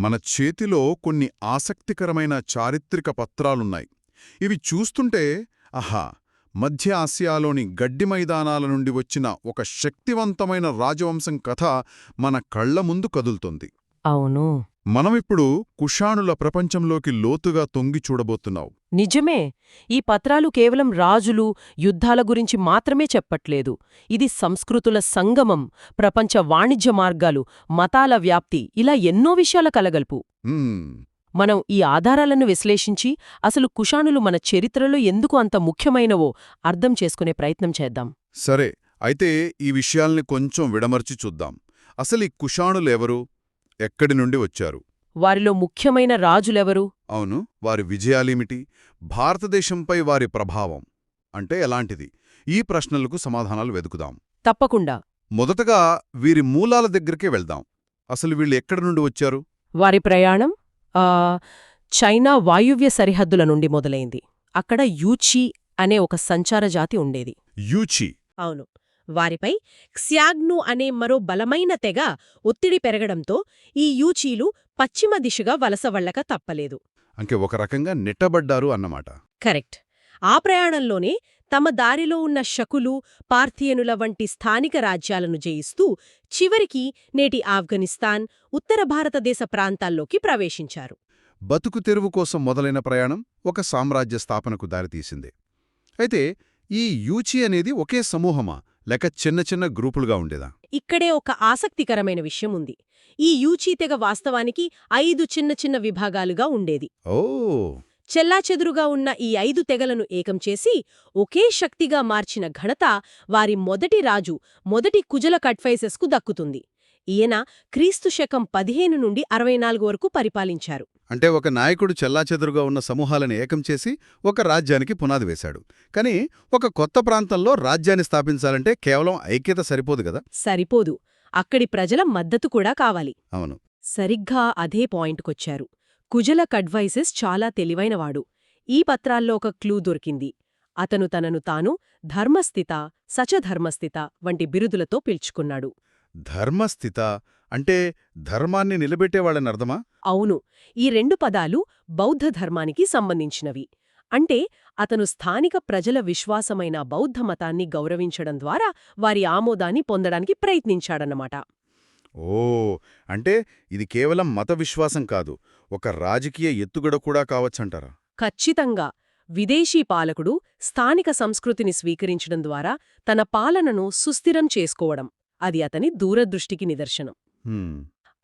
మన చేతిలో కొన్ని ఆసక్తికరమైన చారిత్రక పత్రాలున్నాయి. ఇవి చూస్తుంటే ఆహా! మధ్య ఆసియాలోని గడ్డి మైదానాల నుండి వచ్చిన ఒక శక్తివంతమైన రాజవంశం కథ మన కళ్ళ ముందు కదులుతుంది. అవును. మనమిప్పుడు కుషాణుల ప్రపంచంలోకి లోతుగా తొంగి చూడబోతున్నావు. నిజమే. ఈ పత్రాలు కేవలం రాజులు యుద్ధాల గురించి మాత్రమే చెప్పట్లేదు. ఇది సంస్కృతుల సంగమం ప్రపంచ వాణిజ్య మార్గాలు మతాల వ్యాప్తి ఇలా ఎన్నో విషయాల కలగల్పు. మనం ఈ ఆధారాలను విశ్లేషించి అసలు కుషాణులు మన చరిత్రలో ఎందుకు అంత ముఖ్యమైనవో అర్థం చేసుకునే ప్రయత్నం చేద్దాం. సరే అయితే ఈ విషయాల్ని కొంచెం విడమర్చి చూద్దాం. అసలు ఈ కుషాణులెవరు ఎక్కడి నుండి వచ్చారు? వారిలో ముఖ్యమైన రాజులెవరు? అవును వారి విజయాలేమిటి? భారతదేశంపై వారి ప్రభావం అంటే ఎలాంటిది? ఈ ప్రశ్నలకు సమాధానాలు వెతుకుదాం. తప్పకుండా. మొదటగా వీరి మూలాల దగ్గరికే వెళ్దాం. అసలు వీళ్ళు ఎక్కడి నుండి వచ్చారు? వారి ప్రయాణం చైనా వాయువ్య సరిహద్దుల నుండి మొదలైంది. అక్కడ యూచి అనే ఒక సంచార జాతి ఉండేది. యూచి. అవును. వారిపై క్స్యాగ్ను అనే మరో బలమైన తెగ ఒత్తిడి పెరగడంతో ఈ యూచీలు పశ్చిమ దిశగా వలస వళ్ళక తప్పలేదు. అంకే ఒక రకంగా నెట్టబడ్డారు అన్నమాట. కరెక్ట్. ఆ ప్రయాణంలోనే తమ దారిలో ఉన్న శకులు పార్థియనుల వంటి స్థానిక రాజ్యాలను జయిస్తూ చివరికి నేటి ఆఫ్ఘనిస్తాన్ ఉత్తర భారతదేశ ప్రాంతాల్లోకి ప్రవేశించారు. బతుకు తెరువు కోసం మొదలైన ప్రయాణం ఒక సామ్రాజ్య స్థాపనకు దారితీసింది. అయితే ఈ యూచి అనేది ఒకే సమూహమా? లేక చిన్న చిన్న గ్రూపులుగా ఉండేదా? ఇక్కడే ఒక ఆసక్తికరమైన విషయం ఉంది. ఈ యూచీ తెగ వాస్తవానికి ఐదు చిన్న చిన్న విభాగాలుగా ఉండేది. ఓ! చెల్లాచెదురుగా ఉన్న ఈ ఐదు తెగలను ఏకం చేసి ఒకే శక్తిగా మార్చిన ఘనత వారి మొదటి రాజు మొదటి కుజల కట్ఫైసెస్కు దక్కుతుంది. ఈయన క్రీస్తు శకం పదిహేను నుండి అరవై నాలుగు వరకు పరిపాలించారు. అంటే ఒక నాయకుడు చెల్లాచెదురుగా ఉన్న సమూహాలను ఏకం చేసి ఒక రాజ్యానికి పునాది వేశాడు. కానీ ఒక కొత్త ప్రాంతంలో రాజ్యాన్ని స్థాపించాలంటే కేవలం ఐక్యత సరిపోదు కదా? సరిపోదు. అక్కడి ప్రజల మద్దతు కూడా కావాలి. అవును. సరిగ్గా అదే పాయింట్కొచ్చారు. కుజల కడ్వైసెస్ చాలా తెలివైనవాడు. ఈ పత్రాల్లో ఒక క్లూ దొరికింది. అతను తనను తాను ధర్మస్థిత సచధర్మస్థిత వంటి బిరుదులతో పిలుచుకున్నాడు. ధర్మస్థిత? అంటే ధర్మాన్ని నిలబెట్టేవాళ్ళని అర్థమా? అవును. ఈ రెండు పదాలు బౌద్ధ ధర్మానికి సంబంధించినవి. అంటే అతను స్థానిక ప్రజల విశ్వాసమైన బౌద్ధ మతాన్ని గౌరవించడం ద్వారా వారి ఆమోదాన్ని పొందడానికి ప్రయత్నించాడన్నమాట. ఓ అంటే ఇది కేవలం మత విశ్వాసం కాదు. ఒక రాజకీయ ఎత్తుగడ కూడా కావచ్చంటారా? ఖచ్చితంగా. విదేశీ పాలకుడు స్థానిక సంస్కృతిని స్వీకరించడం ద్వారా తన పాలనను సుస్థిరం చేసుకోవడం. అది అతని దూరదృష్టికి నిదర్శనం.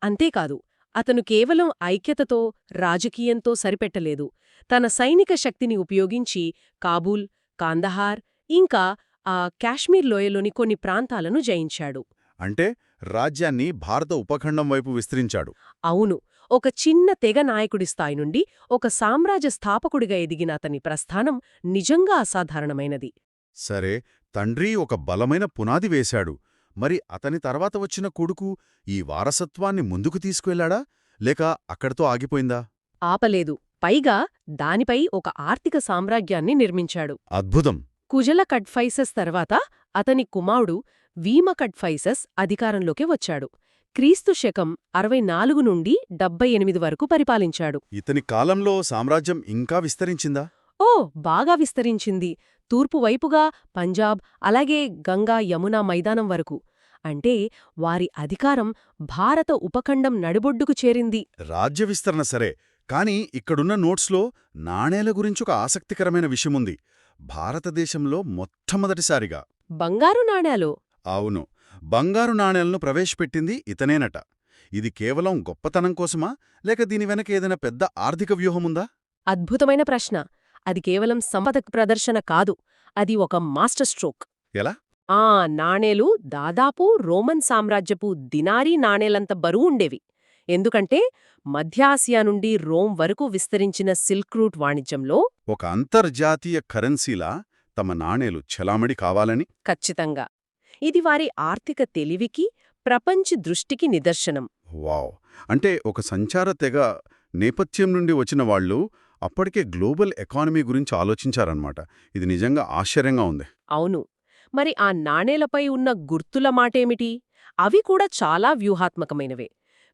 అంతేకాదు అతను కేవలం ఐక్యతతో రాజకీయంతో సరిపెట్టలేదు. తన సైనిక శక్తిని ఉపయోగించి కాబూల్ కాందహార్ ఇంకా ఆ కాశ్మీర్ లోయలోని కొన్ని ప్రాంతాలను జయించాడు. అంటే రాజ్యాన్ని భారత ఉపఖండం వైపు విస్తరించాడు. అవును ఒక చిన్న తెగ నాయకుడి స్థాయి నుండి ఒక సామ్రాజ్య స్థాపకుడిగా ఎదిగిన అతని ప్రస్థానం నిజంగా అసాధారణమైనది. సరే తండ్రి ఒక బలమైన పునాది వేశాడు. మరి అతని తర్వాత వచ్చిన కొడుకు ఈ వారసత్వాన్ని ముందుకు తీసుకువెళ్ళాడా లేక అక్కడితో ఆగిపోయిందా? ఆపలేదు. పైగా దానిపై ఒక ఆర్థిక సామ్రాజ్యాన్ని నిర్మించాడు. అద్భుతం! కుజల కడ్ఫైసస్ తర్వాత అతని కుమారుడు వీమ కడ్ఫైసస్ అధికారంలోకి వచ్చాడు. క్రీస్తు శకం అరవై నాలుగు నుండి డెబ్బై ఎనిమిది వరకు పరిపాలించాడు. ఇతని కాలంలో సామ్రాజ్యం ఇంకా విస్తరించిందా? ఓ బాగా విస్తరించింది. తూర్పు వైపుగా పంజాబ్ అలాగే గంగా యమునా మైదానం వరకు. అంటే వారి అధికారం భారత ఉపఖండం నడిబొడ్డుకు చేరింది. రాజ్య విస్తరణ సరే కాని ఇక్కడున్న నోట్స్లో నాణేల గురించి ఒక ఆసక్తికరమైన విషయముంది. భారతదేశంలో మొట్టమొదటిసారిగా. బంగారు నాణేలు? అవును బంగారు నాణేలను ప్రవేశపెట్టింది ఇతనేనట. ఇది కేవలం గొప్పతనం కోసమా లేక దీని వెనక ఏదైనా పెద్ద ఆర్థిక వ్యూహముందా? అద్భుతమైన ప్రశ్న. అది కేవలం సంపద ప్రదర్శన కాదు అది ఒక మాస్టర్ స్ట్రోక్. ఎలా? ఆ నాణేలు దాదాపు రోమన్ సామ్రాజ్యపు దినారీ నాణేలంత బరువు ఉండేవి. ఎందుకంటే మధ్య ఆసియా నుండి రోమ్ వరకు విస్తరించిన సిల్క్ రూట్ వాణిజ్యంలో ఒక అంతర్జాతీయ కరెన్సీలా తమ నాణేలు చెలామణి కావాలని? ఖచ్చితంగా. ఇది వారి ఆర్థిక తెలివికి ప్రపంచ దృష్టికి నిదర్శనం. వావ్. అంటే ఒక సంచార తెగ నేపథ్యం నుండి వచ్చిన వాళ్ళు అప్పటికే గ్లోబల్ ఎకానమీ గురించి ఆలోచించారన్నమాట. ఇది నిజంగా ఆశ్చర్యంగా ఉంది. అవును. మరి ఆ నాణేలపై ఉన్న గుర్తుల మాటేమిటి? అవి కూడా చాలా వ్యూహాత్మకమైనవే.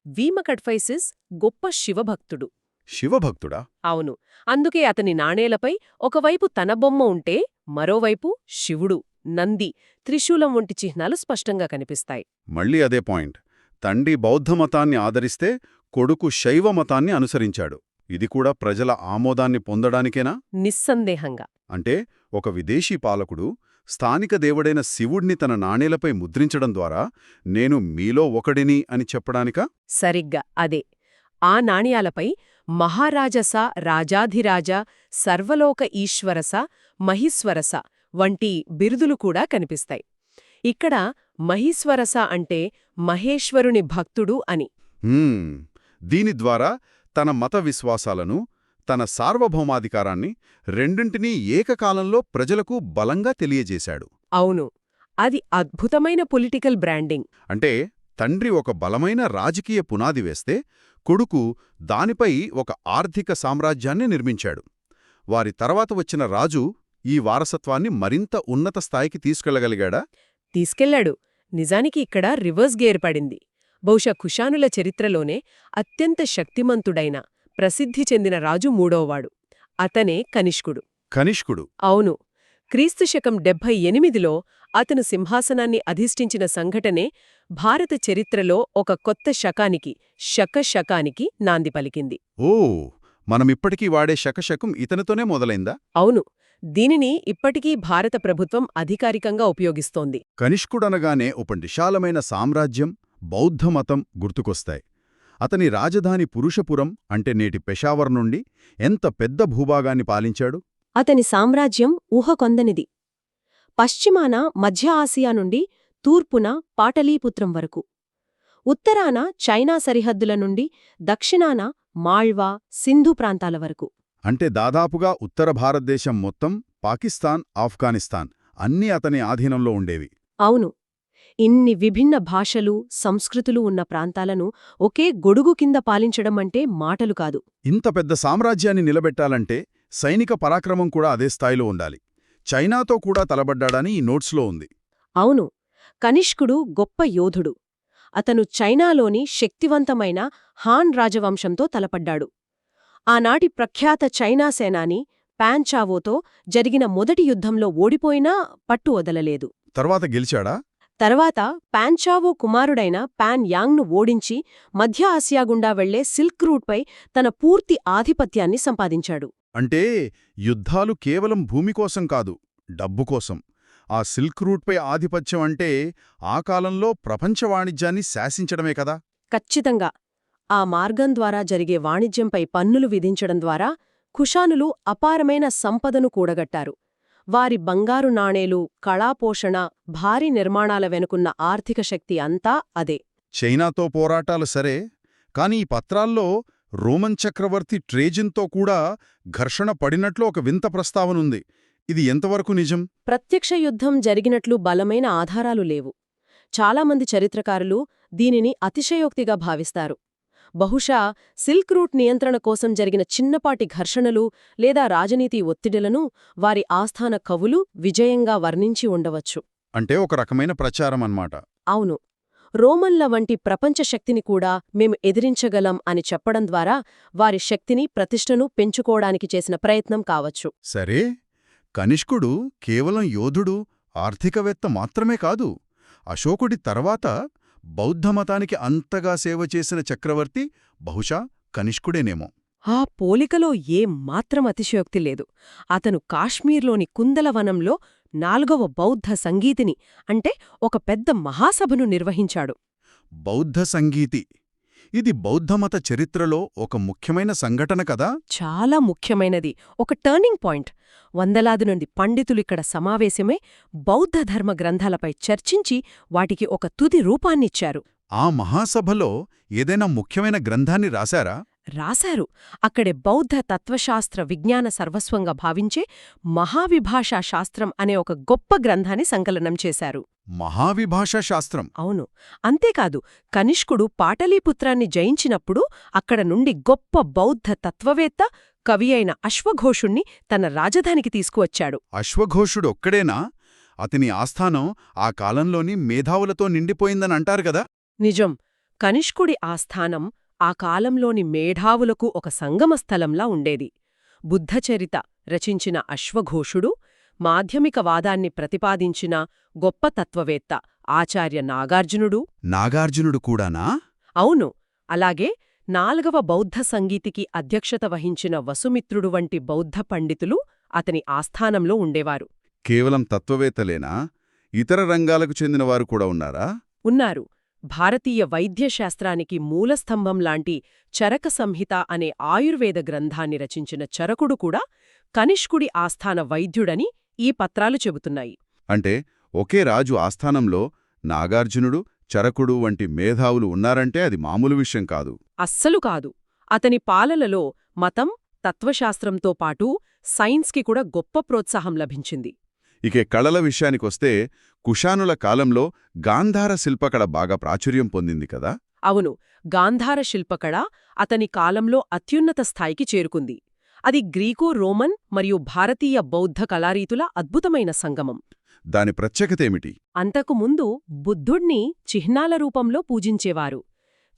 వీమ కడ్ఫైసిస్ గొప్ప శివభక్తుడు. శివభక్తుడా? అవును. అందుకే అతని నాణేలపై ఒకవైపు తన బొమ్మ ఉంటే మరోవైపు శివుడు నంది త్రిశూలం వంటి చిహ్నాలు స్పష్టంగా కనిపిస్తాయి. మళ్ళీ అదే పాయింట్. తండ్రి బౌద్ధ మతాన్ని ఆదరిస్తే కొడుకు శైవ మతాన్ని అనుసరించాడు. ఇది కూడా ప్రజల ఆమోదాన్ని పొందడానికేనా? నిస్సందేహంగా. అంటే ఒక విదేశీ పాలకుడు స్థానిక దేవుడైన శివుణ్ణి తన నాణేలపై ముద్రించడం ద్వారా నేను మీలో ఒకడిని అని చెప్పడానికా? సరిగ్గా అదే. ఆ నాణ్యాలపై మహారాజస రాజాధిరాజ సర్వలోక ఈశ్వరస మహీశ్వరస వంటి బిరుదులు కూడా కనిపిస్తాయి. ఇక్కడ మహీశ్వరస అంటే మహేశ్వరుని భక్తుడు అని. దీని ద్వారా తన మత విశ్వాసాలను తన సార్వభౌమాధికారాన్ని రెండింటినీ ఏకకాలంలో ప్రజలకు బలంగా తెలియజేశాడు. అవును. అది అద్భుతమైన పొలిటికల్ బ్రాండింగ్. అంటే తండ్రి ఒక బలమైన రాజకీయ పునాది వేస్తే కొడుకు దానిపై ఒక ఆర్థిక సామ్రాజ్యాన్ని నిర్మించాడు. వారి తర్వాత వచ్చిన రాజు ఈ వారసత్వాన్ని మరింత ఉన్నత స్థాయికి తీసుకెళ్ళగలిగాడా? తీసుకెళ్ళాడు నిజానికి ఇక్కడ రివర్స్ గేర్ పడింది. బహుశా కుషానుల చరిత్రలోనే అత్యంత శక్తిమంతుడైన ప్రసిద్ధి చెందిన రాజు మూడోవాడు. అతనే కనిష్కుడు. కనిష్కుడు. అవును. క్రీస్తు శకం డెబ్భై ఎనిమిదిలో అతను సింహాసనాన్ని అధిష్ఠించిన సంఘటనే భారత చరిత్రలో ఒక కొత్త శకానికి శక శకానికి నాంది పలికింది. ఓ! మనమిప్పటికీ వాడే శకశకం ఇతనితోనే మొదలైందా? అవును. దీనిని ఇప్పటికీ భారత ప్రభుత్వం అధికారికంగా ఉపయోగిస్తోంది. కనిష్కుడనగానే ఒక విశాలమైన సామ్రాజ్యం బౌద్ధమతం గుర్తుకొస్తాయి. అతని రాజధాని పురుషపురం అంటే నేటి పెషావర్ నుండి ఎంత పెద్ద భూభాగాన్ని పాలించాడు? అతని సామ్రాజ్యం ఊహకొందనిది. పశ్చిమాన మధ్య ఆసియా నుండి తూర్పున పాటలీపుత్రం వరకు. ఉత్తరాన చైనా సరిహద్దుల నుండి దక్షిణాన మాళ్వా సింధు ప్రాంతాల వరకు. అంటే దాదాపుగా ఉత్తర భారతదేశం మొత్తం పాకిస్తాన్ ఆఫ్ఘనిస్తాన్ అన్నీ అతని ఆధీనంలో ఉండేవి. అవును. ఇన్ని విభిన్న భాషలు సంస్కృతులు ఉన్న ప్రాంతాలను ఒకే గొడుగు కింద పాలించడమంటే మాటలు కాదు. ఇంత పెద్ద సామ్రాజ్యాన్ని నిలబెట్టాలంటే సైనిక పరాక్రమం కూడా అదే స్థాయిలో ఉండాలి. చైనాతో కూడా తలబడ్డాడని ఈ నోట్స్లో ఉంది. అవును కనిష్కుడు గొప్ప యోధుడు. అతను చైనాలోని శక్తివంతమైన హాన్ రాజవంశంతో తలపడ్డాడు. ఆనాటి ప్రఖ్యాత చైనా సేనాని పాన్చావోతో జరిగిన మొదటి యుద్ధంలో ఓడిపోయినా పట్టు వదలలేదు తర్వాత గెలిచాడా? తర్వాత పాన్చావో కుమారుడైన పాన్ యాంగ్ను ఓడించి మధ్య ఆసియా గుండా వెళ్ళే సిల్క్ రూట్పై తన పూర్తి ఆధిపత్యాన్ని సంపాదించాడు. అంటే యుద్ధాలు కేవలం భూమి కోసం కాదు డబ్బు కోసం. ఆ సిల్క్ రూట్పై ఆధిపత్యం అంటే ఆ కాలంలో ప్రపంచ వాణిజ్యాన్ని శాసించడమే కదా? ఖచ్చితంగా. ఆ మార్గం ద్వారా జరిగే వాణిజ్యంపై పన్నులు విధించడం ద్వారా కుషానులు అపారమైన సంపదను కూడగట్టారు. వారి బంగారు నాణేలు కళాపోషణ భారీ నిర్మాణాల వెనుకున్న ఆర్థిక శక్తి అంతా అదే. చైనాతో పోరాటాలు సరే కాని ఈ పత్రాల్లో రోమన్ చక్రవర్తి ట్రేజిన్తో కూడా ఘర్షణ పడినట్లు ఒక వింత ప్రస్తావనుంది ఇది ఎంతవరకు నిజం? ప్రత్యక్ష యుద్ధం జరిగినట్లు బలమైన ఆధారాలు లేవు. చాలామంది చరిత్రకారులు దీనిని అతిశయోక్తిగా భావిస్తారు. బహుశా సిల్క్ రూట్ నియంత్రణ కోసం జరిగిన చిన్నపాటి ఘర్షణలు లేదా రాజనీతి ఒత్తిడిలను వారి ఆస్థాన కవులు విజయంగా వర్ణించి ఉండవచ్చు. అంటే ఒక రకమైన ప్రచారం అన్నమాట. అవును. రోమన్ల వంటి ప్రపంచ శక్తిని కూడా మేము ఎదిరించగలం అని చెప్పడం ద్వారా వారి శక్తిని ప్రతిష్టను పెంచుకోవడానికి చేసిన ప్రయత్నం కావచ్చు. సరే. కనిష్కుడు కేవలం యోధుడు ఆర్థికవేత్త మాత్రమే కాదు అశోకుడి తర్వాత బౌద్ధమతానికి అంతగా సేవ చేసిన చక్రవర్తి బహుశా కనిష్కుడేనేమో. ఆ పోలికలో ఏం మాత్రం అతిశయోక్తి లేదు. అతను కాశ్మీర్లోని కుందలవనంలో నాల్గవ బౌద్ధ సంగీతిని అంటే ఒక పెద్ద మహాసభను నిర్వహించాడు. బౌద్ధ సంగీతి ఇది బౌద్ధమత చరిత్రలో ఒక ముఖ్యమైన సంఘటన కదా? చాలా ముఖ్యమైనది. ఒక టర్నింగ్ పాయింట్. వందలాది నుండి పండితులిక్కడ సమావేశమై బౌద్ధ ధర్మ గ్రంథాలపై చర్చించి వాటికి ఒక తుది రూపాన్నిచ్చారు. ఆ మహాసభలో ఏదైనా ముఖ్యమైన గ్రంథాన్ని రాశారా? రాశారు. అక్కడే బౌద్ధ తత్వశాస్త్ర విజ్ఞాన సర్వస్వంగా భావించే మహావిభాషా శాస్త్రం అనే ఒక గొప్ప గ్రంథాన్ని సంకలనం చేశారు. మహావిభాషా శాస్త్రం అవును. అంతేకాదు కనిష్కుడు పాటలీపుత్రాన్ని జయించినప్పుడు అక్కడ నుండి గొప్ప బౌద్ధ తత్వవేత్త కవి అయిన అశ్వఘోషుణ్ణి తన రాజధానికి తీసుకువచ్చాడు. అశ్వఘోషుడొక్కడేనా? అతని ఆస్థానం ఆ కాలంలోని మేధావులతో నిండిపోయిందని అంటారు గదా నిజం. కనిష్కుడి ఆస్థానం ఆ కాలంలోని మేధావులకు ఒక సంగమస్థలంలా ఉండేది. బుద్ధచరిత రచించిన అశ్వఘోషుడు మాధ్యమిక వాదాన్ని ప్రతిపాదించిన గొప్ప తత్వవేత్త ఆచార్య నాగార్జునుడు. నాగార్జునుడు కూడానా? అవును. అలాగే నాల్గవ బౌద్ధ సంగీతికి అధ్యక్షత వహించిన వసుమిత్రుడు వంటి బౌద్ధ పండితులు అతని ఆస్థానంలో ఉండేవారు. కేవలం తత్వవేత్తలేనా? ఇతర రంగాలకు చెందినవారు కూడా ఉన్నారా? ఉన్నారు. భారతీయ వైద్యశాస్త్రానికి మూలస్తంభం లాంటి చరక సంహిత అనే ఆయుర్వేద గ్రంథాన్ని రచించిన చరకుడు కూడా కనిష్కుడి ఆస్థాన వైద్యుడని ఈ పత్రాలు చెబుతున్నాయి. అంటే ఒకే రాజు ఆస్థానంలో నాగార్జునుడు చరకుడు వంటి మేధావులు ఉన్నారంటే అది మామూలు విషయం కాదు. అస్సలు కాదు. అతని పాలనలో మతం తత్వశాస్త్రంతో పాటు సైన్స్కి కూడా గొప్ప ప్రోత్సాహం లభించింది. ఇకే కళల విషయానికొస్తే కుషానుల కాలంలో గాంధార శిల్పకళ బాగా ప్రాచుర్యం పొందింది కదా? అవును. గాంధార శిల్పకళ అతని కాలంలో అత్యున్నత స్థాయికి చేరుకుంది. అది గ్రీకు రోమన్ మరియు భారతీయ బౌద్ధ కళారీతుల అద్భుతమైన సంగమం. దాని ప్రత్యేకతేమిటి? అంతకుముందు బుద్ధుణ్ణి చిహ్నాల రూపంలో పూజించేవారు.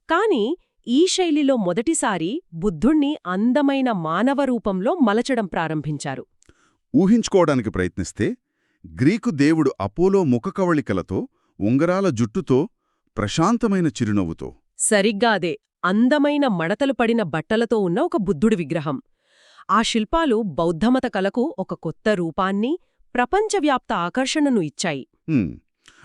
కాని ఈ శైలిలో మొదటిసారి బుద్ధుణ్ణి అందమైన మానవ రూపంలో మలచడం ప్రారంభించారు. ఊహించుకోవడానికి ప్రయత్నిస్తే గ్రీకు దేవుడు అపోలో ముఖకవళికలతో ఉంగరాల జుట్టుతో ప్రశాంతమైన చిరునవ్వుతో. సరిగ్గా అదే. అందమైన మడతలు పడిన బట్టలతో ఉన్న ఒక బుద్ధుడి విగ్రహం. ఆ శిల్పాలు బౌద్ధమత కలకు ఒక కొత్త రూపాన్ని ప్రపంచవ్యాప్త ఆకర్షణను ఇచ్చాయి.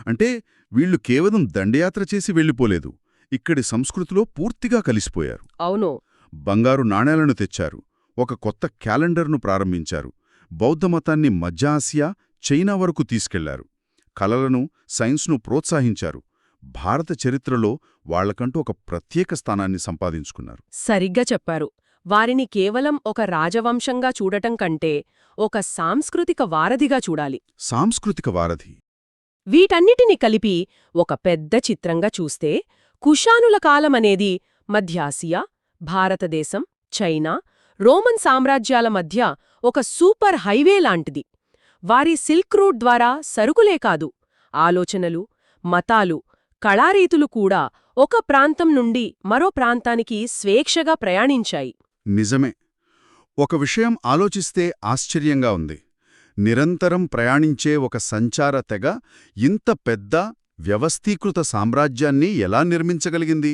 అంటే వీళ్ళు కేవలం దండయాత్ర చేసి వెళ్ళిపోలేదు. ఇక్కడి సంస్కృతిలో పూర్తిగా కలిసిపోయారు. అవును. బంగారు నాణేలను తెచ్చారు. ఒక కొత్త క్యాలెండర్ను ప్రారంభించారు. బౌద్ధమతాన్ని మధ్య ఆసియా చైనా వరకు తీసుకెళ్ళారు. కలలను సైన్స్ను ప్రోత్సహించారు. భారత చరిత్రలో వాళ్ళకంటూ ఒక ప్రత్యేక స్థానాన్ని సంపాదించుకున్నారు. సరిగ్గా చెప్పారు. వారిని కేవలం ఒక రాజవంశంగా చూడటం కంటే ఒక సాంస్కృతిక వారధిగా చూడాలి. సాంస్కృతిక వారధి. వీటన్నిటిని కలిపి ఒక పెద్ద చిత్రంగా చూస్తే కుషానుల కాలమనేది మధ్యాసియా భారతదేశం చైనా రోమన్ సామ్రాజ్యాల మధ్య ఒక సూపర్ హైవే లాంటిది. వారి సిల్క్ రూట్ ద్వారా సరుకులే కాదు ఆలోచనలు మతాలు కళారీతులు కూడా ఒక ప్రాంతం నుండి మరో ప్రాంతానికి స్వేచ్ఛగా ప్రయాణించాయి. నిజమే. ఒక విషయం ఆలోచిస్తే ఆశ్చర్యంగా ఉంది. నిరంతరం ప్రయాణించే ఒక సంచార తెగ ఇంత పెద్ద వ్యవస్థీకృత సామ్రాజ్యాన్ని ఎలా నిర్మించగలిగింది?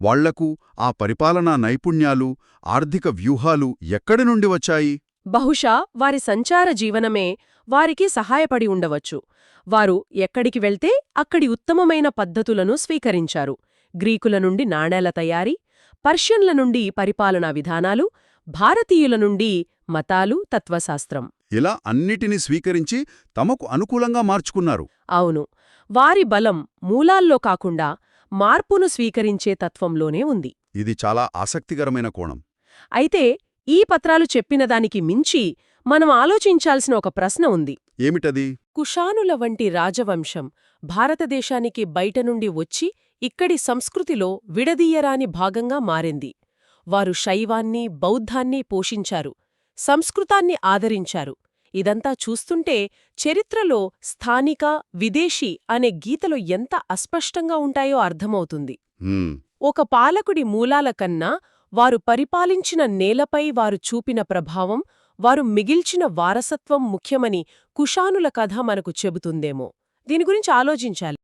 వాళ్ళకు ఆ పరిపాలనా నైపుణ్యాలు ఆర్థిక వ్యూహాలు ఎక్కడి నుండి వచ్చాయి? బహుశా వారి సంచార జీవనమే వారికి సహాయపడి ఉండవచ్చు. వారు ఎక్కడికి వెళ్తే అక్కడి ఉత్తమమైన పద్ధతులను స్వీకరించారు. గ్రీకుల నుండి నాణేల తయారీ పర్షియన్ల నుండి పరిపాలనా విధానాలు భారతీయుల నుండి మతాలు తత్వశాస్త్రం. ఇలా అన్నిటినీ స్వీకరించి తమకు అనుకూలంగా మార్చుకున్నారు. అవును. వారి బలం మూలాల్లో కాకుండా మార్పును స్వీకరించే తత్వంలోనే ఉంది. ఇది చాలా ఆసక్తికరమైన కోణం. అయితే ఈ పత్రాలు చెప్పిన దానికి మించి మనం ఆలోచించాల్సిన ఒక ప్రశ్న ఉంది. ఏమిటది? కుషానుల వంటి రాజవంశం భారతదేశానికి బయట నుండి వచ్చి ఇక్కడి సంస్కృతిలో విడదీయరాని భాగంగా మారింది. వారు శైవాన్ని బౌద్ధాన్ని పోషించారు సంస్కృతాన్ని ఆదరించారు. ఇదంతా చూస్తుంటే చరిత్రలో స్థానిక విదేశీ అనే గీతలు ఎంత అస్పష్టంగా ఉంటాయో అర్థమవుతుంది. ఒక పాలకుడి మూలాల కన్నా వారు పరిపాలించిన నేలపై వారు చూపిన ప్రభావం వారు మిగిల్చిన వారసత్వం ముఖ్యమని కుషానుల కథ మనకు చెబుతుందేమో. దీని గురించి ఆలోచించాలి.